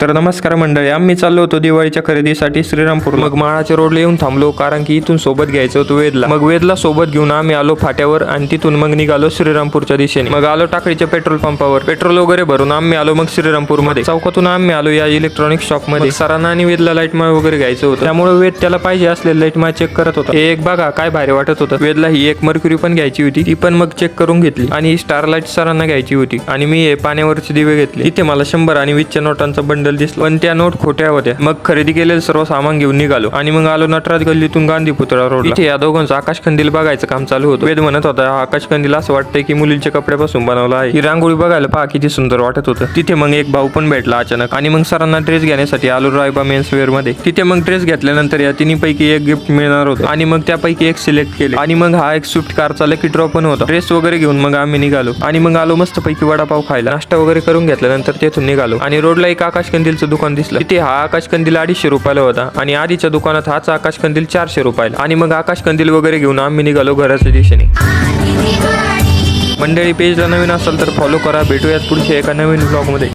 तर नमस्कार मंडळी आम्ही चाललो होतो दिवाळीच्या खरेदीसाठी श्रीरामपूर मग माळाच्या रोडला येऊन थांबलो कारण की इथून सोबत घ्यायचं होतं वेदला. मग वेदला सोबत घेऊन आम्ही आलो फाट्यावर आणि तिथून मग निघालो श्रीरामपूरच्या दिशेने. मग आलो टाकळीच्या पेट्रोल पंपावर. पेट्रोल वगैरे भरून आम्ही आलो मग श्रीरामपूरमध्ये चौकातून आम्ही आलो या इलेक्ट्रॉनिक शॉपमध्ये. सरांना आणि वेदला लाइट माळ वगैरे घ्यायचं होतं. त्यामुळे वेद त्याला पाहिजे असलेलं लाइट माळ चेक करत होता. हे एक बघा काय भारी वाटत होतं. वेदला ही एक मर्क्युरी पण घ्यायची होती. ती पण मग चेक करून घेतली. आणि स्टार लाइट सरांना घ्यायची होती. आणि मी हे पाण्यावरचे दिवे घेतले. इथे मला शंभर आणि वीसच्या नोटांचा बंडल दिसला. पण त्या नोट खोट्या होत्या. मग खरेदी केलेलं सर्व सामान घेऊन निघालो. आणि मग आलो नटराज गल्लीतून गांधी पुतळा रोड इथे या दोघांचं आकाश कंदील बघायचं काम चालू होतं. वेद म्हणत होता हा आकाश कंदील असं वाटतंय की मुलींच्या कपड्यापासून बनवला आहे. ही रांगोळी बघायला पहा किती सुंदर वाटत होतं. तिथे मग एक भाऊ पण भेटला अचानक. आणि मग सरांना ड्रेस घेण्यासाठी आलो रायबा मेन्स वेअरमध्ये. तिथे मग ड्रेस घेतल्यानंतर या तिन्ही पैकी एक गिफ्ट मिळणार होतं. आणि मग त्यापैकी एक सिलेक्ट केले. आणि मग हा एक स्विफ्ट कारचा लकी ड्रॉ पण होता. ड्रेस वगैरे घेऊन मग आम्ही निघालो. आणि मग आलो मस्त पैकी वडापाव खायला. नाश्ता वगैरे करून घेतल्यानंतर तेथून निघालो. आणि रोडला एक आकाश कंदीलचं दुकान दिसलं. तिथे हा आकाश कंदील अडीचशे रुपयाला होता आणि आधीच्या दुकानात हाच आकाश कंदील चारशे रुपयाला. आणि मग आकाश कंदील वगैरे घेऊन आम्ही निघालो घराच्या दिशेने. मंडळी पेजला नवीन असाल तर फॉलो करा. भेटूयात पुढच्या एका नवीन ब्लॉगमध्ये